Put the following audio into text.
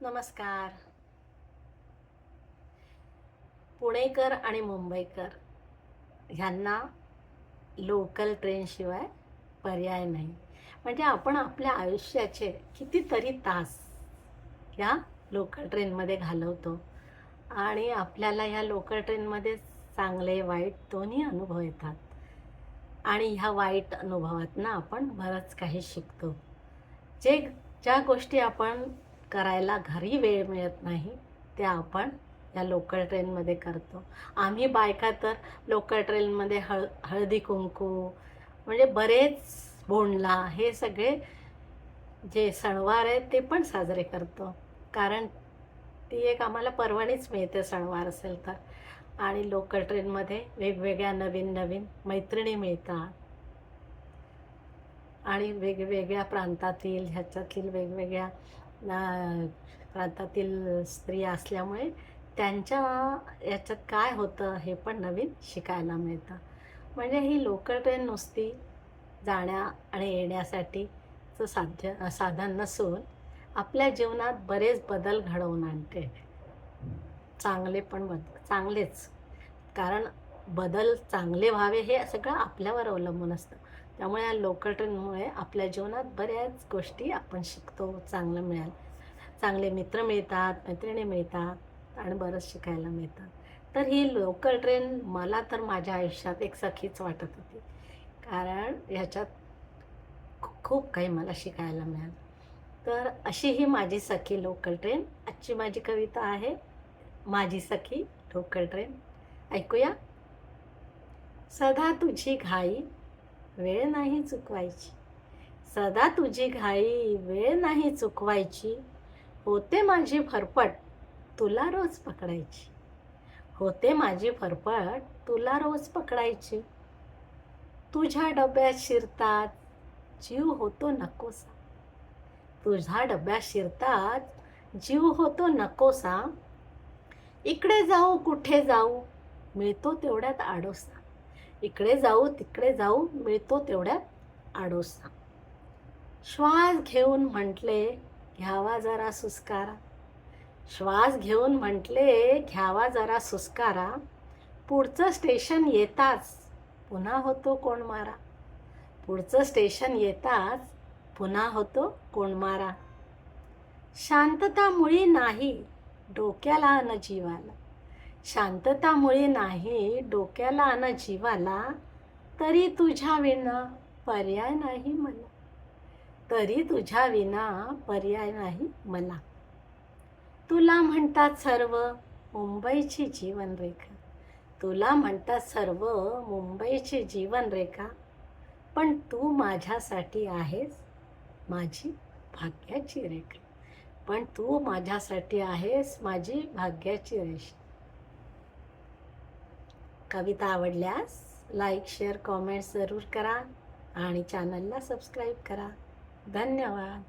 नमस्कार. पुणेकर आणि मुंबईकर ह्यांना लोकल ट्रेनशिवाय पर्याय नाही. म्हणजे आपण आपल्या आयुष्याचे कितीतरी तास ह्या लोकल ट्रेनमध्ये घालवतो आणि आपल्याला ह्या लोकल ट्रेनमध्ये चांगले वाईट दोन्ही अनुभव येतात. आणि ह्या वाईट अनुभवातनं आपण बरंच काही शिकतो. जे ज्या गोष्टी आपण करायला घरी वेळ मिळत नाही त्या आपण या लोकल ट्रेनमध्ये करतो. आम्ही बायका तर लोकल ट्रेनमध्ये हळ हळदी कुंकू म्हणजे बरेच बोंडला हे सगळे जे सणवार आहेत ते पण साजरे करतो. कारण ती एक आम्हाला परवानीच मिळते सणवार असेल तर. आणि लोकल ट्रेनमध्ये वेगवेगळ्या नवीन नवीन मैत्रिणी मिळतात. आणि वेगवेगळ्या प्रांतातील ह्याच्यातील वेगवेगळ्या ना प्रांतातील स्त्रिया असल्यामुळे त्यांच्या याच्यात काय होतं हे पण नवीन शिकायला मिळतं. म्हणजे ही लोकल ट्रेन नुसती जाण्या आणि येण्यासाठीचं साध्य साधन नसून आपल्या जीवनात बरेच बदल घडवून आणते. चांगले पण बद चांगलेच. कारण बदल चांगले व्हावे हे सगळं आपल्यावर अवलंबून असतं. त्यामुळे या लोकल ट्रेनमुळे आपल्या जीवनात बऱ्याच गोष्टी आपण शिकतो चांगलं मिळाल. चांगले मित्र मिळतात मैत्रिणी मिळतात आणि बरंच शिकायला मिळतात तर ही लोकल ट्रेन मला तर माझ्या आयुष्यात एक सखीच वाटत होती. कारण ह्याच्यात खूप काही मला शिकायला मिळालं. तर अशी ही माझी सखी लोकल ट्रेन आजची माझी कविता आहे माझी सखी लोकल ट्रेन ऐकूया. सदा तुझी घाई वेळ नाही चुकवायची. सदा तुझी घाई वेळ नाही चुकवायची. होते माझी फरफट तुला रोज पकडायची. होते माझी फरफट तुला रोज पकडायची. तुझ्या डब्यात शिरतात जीव होतो नकोसा. तुझ्या डब्यात शिरतात जीव होतो नकोसा. इकडे जाऊ कुठे जाऊ मिळतो तेवढ्यात आडोसा. इकडे जाऊ तिकडे जाऊ मिळतो तेवढ्यात आडोसा. श्वास घेऊन म्हटले घ्यावा जरा सुस्कारा. श्वास घेऊन म्हटले घ्यावा जरा सुस्कारा. पुढचं स्टेशन येताच पुन्हा होतो कोण मारा पुढचं स्टेशन येताच पुन्हा होतो कोण मारा शांतता मुळी नाही डोक्याला न जीवाला. शांततामुळे नाही डोक्याला आणा जीवाला तरी तुझ्या विना पर्याय नाही मला. तरी तुझ्या विना पर्याय नाही मला. तुला म्हणतात सर्व मुंबईची जीवनरेखा. तुला म्हणतात सर्व मुंबईची जीवनरेखा. पण तू माझ्यासाठी आहेस माझी भाग्याची रेखा. पण तू माझ्यासाठी आहेस माझी भाग्याची रेषा. कविता आवडल्यास लाईक शेअर कॉमेंट्स जरूर करा आणि चॅनलला सबस्क्राईब करा. धन्यवाद.